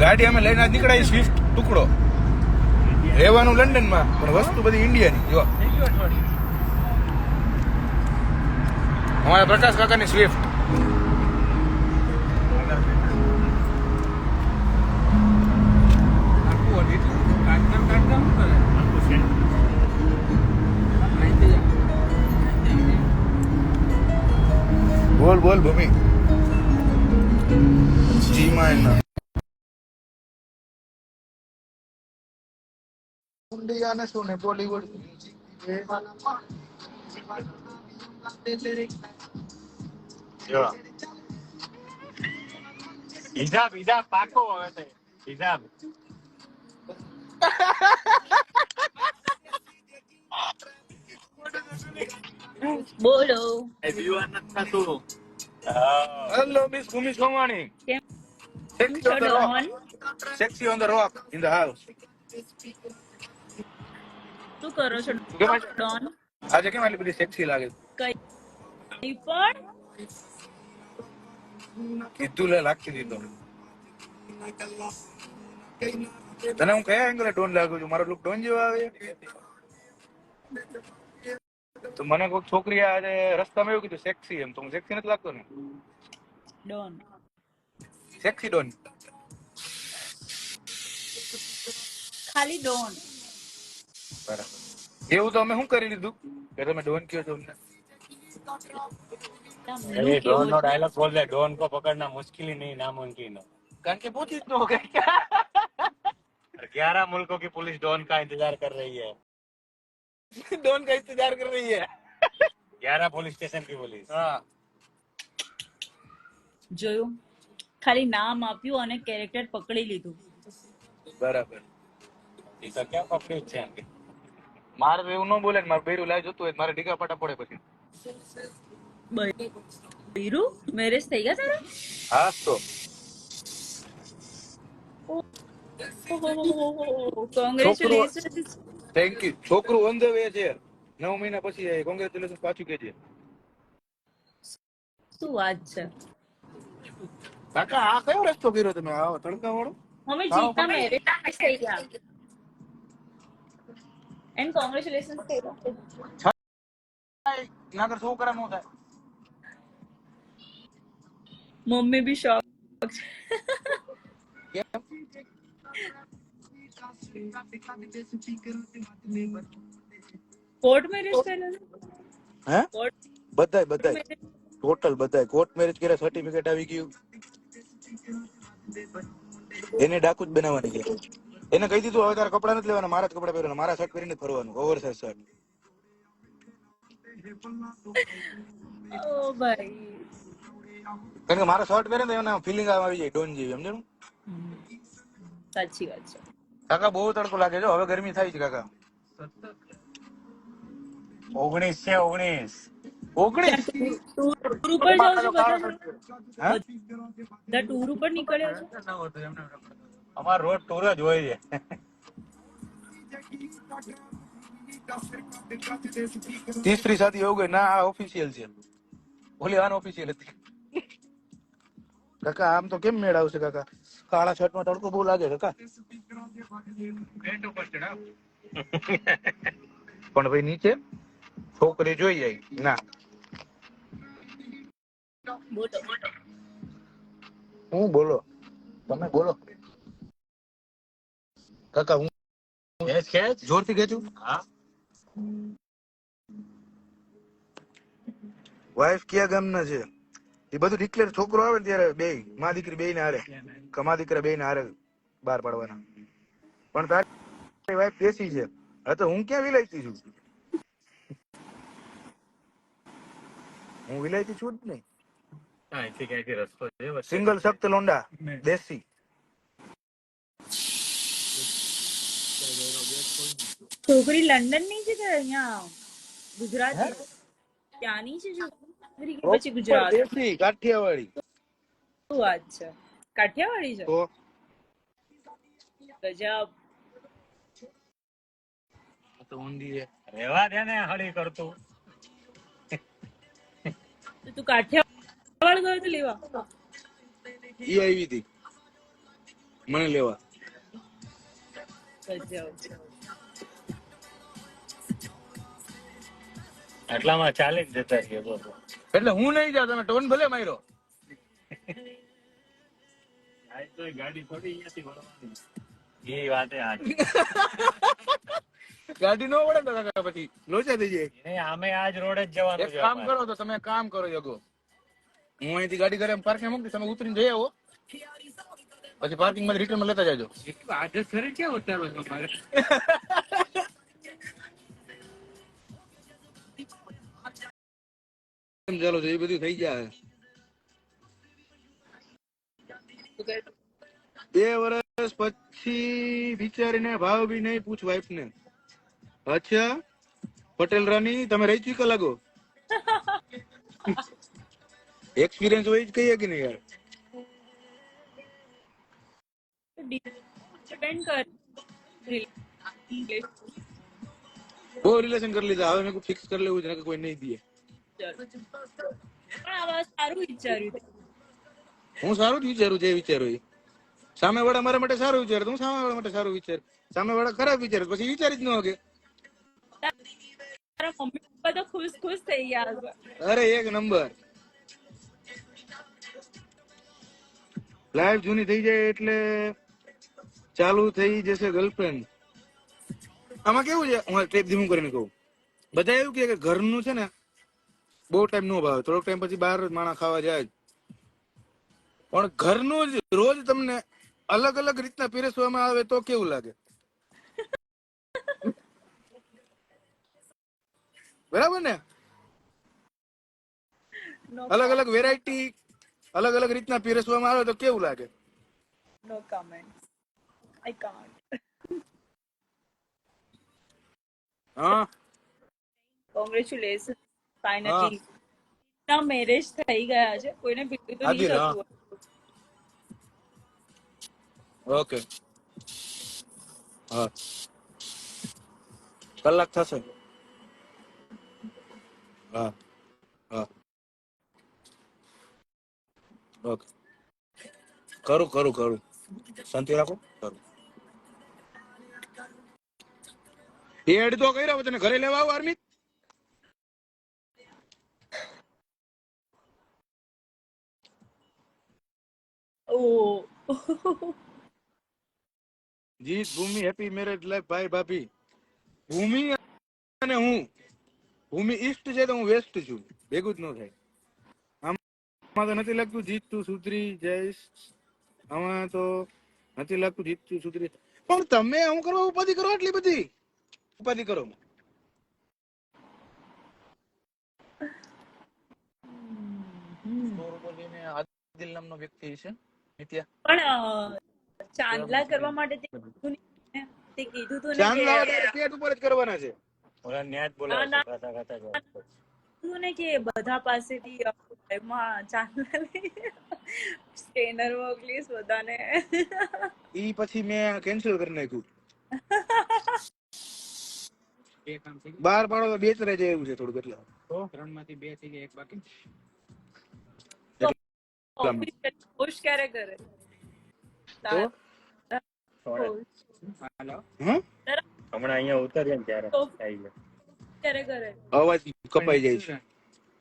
ગાડી અમે લઈને નીકળાય સ્વિફ્ટ ટુકડો. રહેવાનું લંડનમાં પણ વસ્તુ બધી ઇન્ડિયાની જો અમારા પ્રકાશ કાકાની સ્વિફ્ટ બોલ બોલ, ભૂમિ. જી માં ને શું ને બોલીવુડ હિજાબ હિજાબ પાકો હવે તે. હિજાબ. બોલો. Hello miss Bhumi Somani. Sexy on the rock in the house. શું કરો છો? ડોન આજે? કેમ આટલી બધી સેક્સી લાગે? કઈ પણ કીધું લે લાગતી તો તને હું કયા એંગલે ડોન લાગુ છું? મારો લુક ડોન જેવો આવે? તો મને કોઈ છોકરી આજે રસ્તામાં એવું કીધું સેક્સી એમ. તો હું સેક્સી નથી લાગતો ને? ડોન સેક્સી ડોન ખાલી ડોન બરાબર. એવું તો અમે શું કરી લીધું? કે તમે ડોન કયો છો અમને ડોન નો ડાયલોગ બોલ દે. ડોન કો પકડના મુશ્કેલી નહીં નામુમકિન કારણ કે પૂછી જ ન હોય ग्यारह मुल्कों की पुलिस डॉन का इंतजार कर रही है डॉन का इंतजार कर रही है ग्यारह पुलिस स्टेशन की पुलिस જોયું? ખાલી નામ આપ્યું અને કેરેક્ટર પકડી લીધું. બરાબર. એ તો ક્યાં પકડ્યું છે એમ મારે તો એવું ન બોલે ને મારે બૈરું લાઈ જોતું હોય મારે ઢીકા પાટા પડે પછી. બૈરું? મેરેજ થઈ ગયા તારા? હા તો. કોંગ્રેચ્યુલેશન થેન્ક યુ છોકરું ઓન ધ વે છે. નવ મહિના પછી કોંગ્રેચ્યુલેશન પાછું કેજે શું વાત છે? કાકા આ કયો રસ્તો કર્યો તમે? આવો તડકા વાળો અમે જીતા મેરેજ થઈ ગયા. એન્ડ કોંગ્રેચ્યુલેશન નાગર છોકરા નો થાય mummy be shock court marriage કરેલા હે કોર્ટ બધાય બધાય ટોટલ બધાય કોર્ટ મેરેજ કર્યા સર્ટિફિકેટ આવી ગયું એને ડાકુ જ બનાવવાની છે એને કહી દીધું હવે તારા કપડા નથી લેવાના મારા જ કપડા પહેરવાના મારા શર્ટ પહેરીને ફરવાનું ઓવર સાઇઝ શર્ટ. ઓ ભાઈ. કારણ કે મારા શર્ટ પહેરે તો એના ફિલિંગ આવી જાય ડોન જેવી સમજણ સાચી વાત છે. કાકા બહુ તડકો લાગે છે હવે ગરમી થાય છે કાકા. ઓગણીસ છે ઓગણીસ. ઓગણીસ? ટૂર ઉપર જાવ છો બધા ટૂર ઉપર નીકળ્યો છો? અમાર રોડ ટૂર જ હોય છે. તીસરી સાથી એવું ગઈ ના, આ ઓફિશિયલ છે. ઓલી અનઓફિશિયલ હતી. કાકા, આમ તો કેમ મેળ આવશે કાકા? કાળા શર્ટમાં તડકો બહુ લાગે કાકા. પણ ભાઈ નીચે છોકરી જોઈ જાય ના. હું બોલો? તમે બોલો. કાકા હું ખેંચ ખેંચ. જોરથી ખેંચું? હા. વાઈફ ક્યાં ગામના છે? એ બધું ડિક્લેર છોકરો આવે ને ત્યારે બે મા દીકરી બે ને હારે કમા દીકરા બે ને હારે બહાર પાડવાના. પણ તારી વાઈફ દેશી છે. હા તો હું ક્યાં વિલાયતી છું? હું વિલાયતી છું જ નહીં. સિંગલ સખ્ત લોંડા દેશી. છોકરી લંડનની છે કે અહીંયા ગુજરાત? ત્યાંની છે છોકરી? કે પછી ગુજરાત? દેશી કાઠિયાવાડી. શું વાત છે? કાઠિયાવાડી છે? ગજબ. તો ઊંધી છે રહેવા દે ને હળી કરતો. તું કાઠિયાવાડ ગયો તો લેવા. ઈ આવી હતી. મને લેવા. આટલામાં ચાલે જ જતા છીએ એટલે હું નહીં જાઉં તમે ટોન ભલે માર્યો. ગાડી નો વળે પછી. લોચા થઈ જાય. અમે આજ રોડ જ જવાનું એક કામ કરો તો તમે કામ કરો જગો હું અહીંથી ગાડી ઘરે પાર્કિંગ મૂકી તમે ઉતરીને જઈ આવો. પછી પાર્કિંગમાં રિટર્નમાં લેતા જાજો. આજે ઘરે ક્યાં ઉતારો છો મારે? એમ ચાલો છે એ બધું થઈ જાય. બે વર્ષ પછી વિચારીને ભાવ બી નહીં પૂછ વાઈફ ને અચ્છા પટેલ રાની તમે રહી ચૂકા લાગો? એક્સપિરિયન્સ હોય જ કહીએ કે નહીં યાર? ડિપેન્ડ कर वो रिलेशन कर લીધા હવે મેં ફિક્સ કરી લેવું છે નકર કોઈ નહીં દે પણ આવા સારું વિચાર્યું હું સારું જ વિચારું જે વિચારું સામે વાળા મારા માટે સારું વિચારે હું સામે વાળા માટે સારું વિચાર સામે વાળા ખરાબ વિચારે પછી વિચારી જ ન હોગે અરે એક નંબર લાઈફ જૂની થઈ જાય એટલે ચાલુ થઈ જશે ગર્લફ્રેન્ડ આમાં કેવું છે? હું ટેપ ધીમું કરીને કહું. બધા એવું કે ઘરનું છે ને બહુ ટાઈમ નો ભાવે. થોડોક ટાઈમ પછી બહાર માણા ખાવા જાય પણ ઘરનું જ રોજ તમને અલગ અલગ રીતના પીરસવામાં આવે તો કેવું લાગે? બરાબર ને? અલગ અલગ વેરાયટી અલગ અલગ રીતના પીરસવામાં આવે તો કેવું લાગે? નો comments. I can't. હા Congratulations. Finally. ના મેરેજ થઈ ગયા છે. કોઈને ભેગું તો નહીં થતું ઓકે હા. કલાક થશે. હા હા. ઓકે કરું કરું કરું. શાંતિ રાખો. કરું. એડ તો કર્યો તને ઘરે લેવા આવું આર્મી જીત ભૂમિ હેપી મેરેજ લાઈફ ભાઈ ભાભી. ભૂમિ અને હું. ભૂમિ ઈસ્ટ છે તો હું વેસ્ટ છું. ભેગું જ ન થાય. આમાં તો નથી લાગતું જીત તું સુધરી જઈશ. આમાં તો નથી લાગતું જીત તું સુધરી પણ તમે હું કરવા ઉપાધિ કરો આટલી બધી? ઉપાધિ કરો આદિલ નામનો વ્યક્તિ છે નિત્યા પણ ચાંદલા કરવા માટે તે કીધું તો ચાંદલા તું ને કે પેટ ઉપર જ કરવાના છે. ઓલા ન્યા જ બોલાવે ખાતા ખાતા. કીધું ને કે બધા પાસેથી એમાં ચાંદલા લઈ સ્કેનર મોકલીશ બધાને. ઈ પછી મેં કેન્સલ કરી નાખ્યું. બાર પાડો તો બે જ રહે છે એવું છે થોડું એટલે પોસ્ટ ક્યારે કરે? તો? હેલો? હમણાં અહીંયા ઉતર્યા ને ત્યારે આવી ગયા. ક્યારે કરે? અવાજ કપાઈ જાય છે.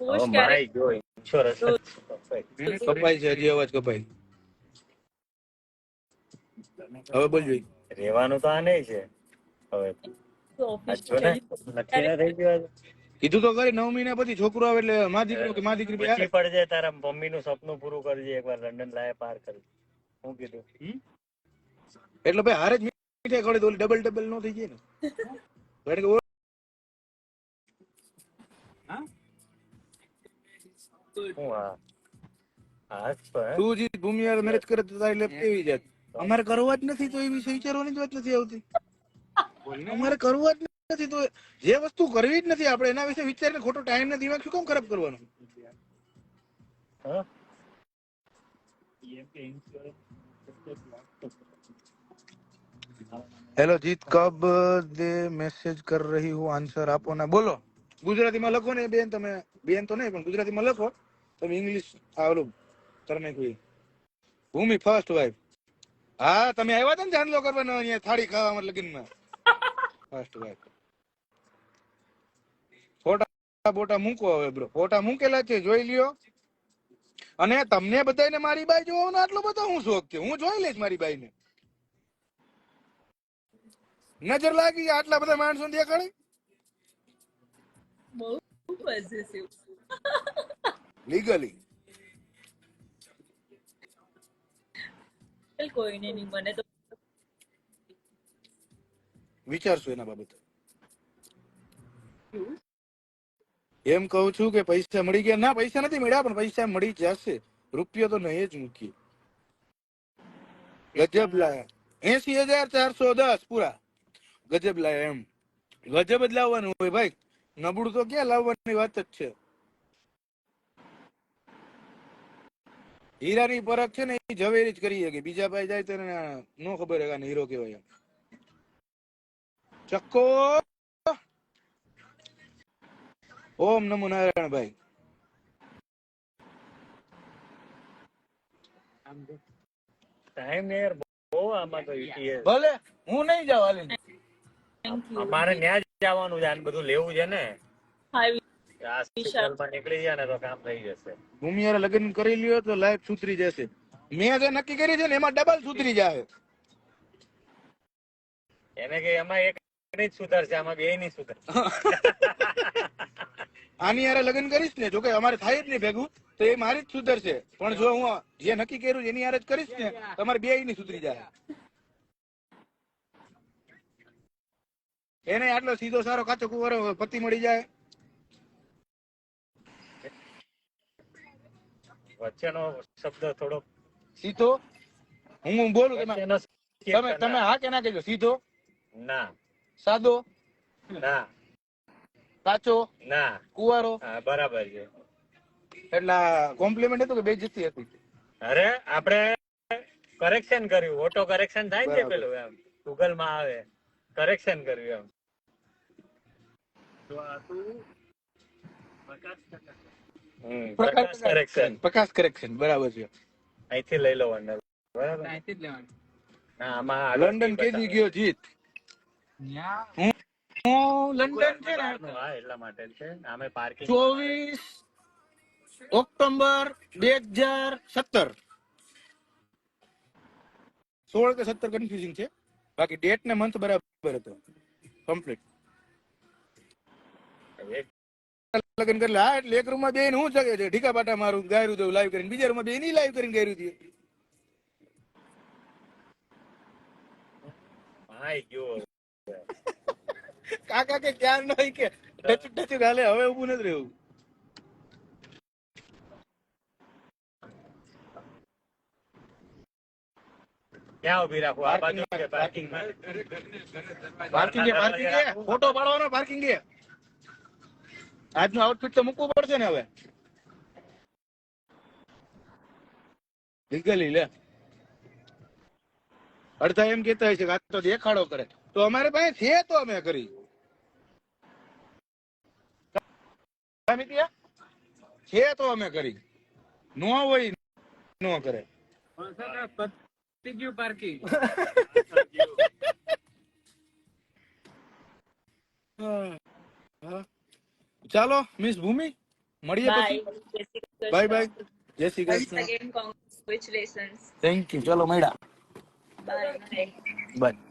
મરાઈ ગયો. કપાય. છે હજી અવાજ કપાઈ. હવે બોલ જોઈ. રહેવાનું તો આ નહીં છે. હવે કીધું તો ખરી નવ મહિના પછી છોકરો આવે એટલે મા દીકરો કે મા દીકરી પછી પડજે તારા મમ્મી નું સપનું પૂરું કરજે એકવાર લંડન લાય પાર કરી. હું કીધું. એટલે ભાઈ હારે જ મીઠાઈ ખવડે તો ડબલ ડબલ નો થઈ જાય ને. કારણ કે જ પણ. તું જે ભૂમિ મેરેજ કરે તો તારી લેપ કેવી જાત. અમારે કરવા જ નથી તો એ વિશે વિચારવાની જ વાત નથી આવતી. અમારે કરવું જ નથી તો જે વસ્તુ કરવી જ નથી આપણે એના વિશે વિચારીને ખોટો ટાઈમ ને દિમાગ શું કામ ખરાબ કરવાનો? હેલો જીત કબ દે મેસેજ કર રહી હું? આન્સર આપો ના. બોલો. ગુજરાતીમાં લખો ને બેન તમે બેન તો નહીં પણ ગુજરાતીમાં લખો. તમે ઇંગ્લિશ આ તમે કોઈ. ભૂમિ ફર્સ્ટ વાઇફ હા તમે આવ્યા હતા ને ચાંદલો કરવાનો અહીંયા થાળી ખાવા લગ્નમાં? ફર્સ્ટ વાત ફોટા બોટા મૂકો હવે બ્રો. ફોટા મૂકેલા છે જોઈ લ્યો. અને તમને બધાને મારી બાઈ જોવાનો આટલો બધો હું શોખ છે. હું જોઈ લઈશ મારી બાઈને. નજર લાગી આટલા બધા માણસો દેખાડી બહુ પોઝિટિવ લીગલી કોઈ નહીં મને તો વિચારશું એના બાબતે. એમ કહું છું કે પૈસા મળી ગયા. ના, પૈસા નથી મળ્યા, પણ પૈસા મળી જશે. રૂપિયો તો નહીં જ મૂકીએ. ગજબ લાયા. એસી હજાર ચારસો દસ પૂરા. ગજબ લાયા એમ. ગજબ જ લાવવાનું હોય ભાઈ. નબળું તો ક્યાં લાવવાની વાત જ છે. હીરાની પરખ છે ને, એ ઝવેરી જ કરી શકે. બીજા ભાઈ જાય તો નો ખબર હોય હીરો કેવાય એમ. ચક્કો! ઓમ નમો નારાયણ ભાઈ. ટાઈમ યાર બહુ આમાં તો ETS. ભલે હું નહીં જાઉં હાલીને. અમારે ત્યાં જવાનું છે આને બધું લેવું છે ને. આ સિગ્નલમાં નીકળી જાય ને તો કામ થઈ જશે. ભૂમિયારે લગ્ન કરી લ્યો તો લાઈફ સુધરી જશે. મેં જે નક્કી કરી છે ને એમાં ડબલ સુધરી જાય એને કે એમાં એક ની સુધરશે આમાં બે ની સુધર. આની યારે લગ્ન કરીશ ને જો કે અમારે થાય જ નહીં ભેગું તો એ મારી જ સુધરશે. પણ જો હું જે નક્કી કર્યું એની યારે જ કરીશ ને તમારે બે ની સુધરી જાય. એને આટલો સીધો સારો કાચો કુવારો પતિ મળી જાય. વચ્ચેનો શબ્દ થોડો સીધો? હું બોલું તમે તમે. હા કે ના કહેજો સીધો? ના. સાદો? ના. કાચો? ના. કુવારો? હા બરાબર છે. એટલે કોમ્પ્લિમેન્ટ હતું કે બે જતી હતી? અરે આપણે કરેક્શન કર્યું. ઓટો કરેક્શન થાય છે બરાબર. પેલું એમ. ગૂગલમાં આવે. કરેક્શન કર્યું એમ. પ્રકાશ કરેક્શન પ્રકાશ કરેક્શન બરાબર છે. અહીંથી લઈ લો અંદર. બરાબર? ના આમાં લંડન કેજી ગયો જીત. હું હું લંડન છે ને? એટલા માટે છે આમે પાર્કિંગ ચોવીસ ઓક્ટોબર બે હજાર સત્તર. સોળ કે સત્તર કન્ફ્યુઝિંગ છે. બાકી ડેટ ને મંથ બરાબર હતો. કમ્પ્લીટ લગ્ન કરી હા એટલે એક રૂમમાં બે હું જગે છે? ઢીકા પાટા મારું ગાયરું દઉં લાઈવ કરીને બીજા રૂમમાં બે ની લાઈવ કરીને ગાયરું દઈએ ભાઈ ગયો. કાકા કે ક્યાં નહીં કે ટચુક ટચુક ગાલે હવે ઊભું નથી રહેવું. ક્યાં ઊભી રાખો? આ બાજુ કે પાર્કિંગમાં? પાર્કિંગ પાર્કિંગ ફોટો પાડવાનો પાર્કિંગ આજનું આઉટફિટ તો મૂકવું પડશે ને હવે. લીગલી લે. અડધા એમ કેતા હોય છે કે આ તો દેખાડો કરે. તો અમારે પાસે છે તો અમે કરી. છે તો અમે કરી. નો હોય નો કરે. પાર્કિંગ. ચાલો મિસ ભૂમિ મળીએ બાય પછી. બાય બાય જય શ્રી કૃષ્ણ. થેન્ક યુ ચલો મળ્યા. Bye. બાય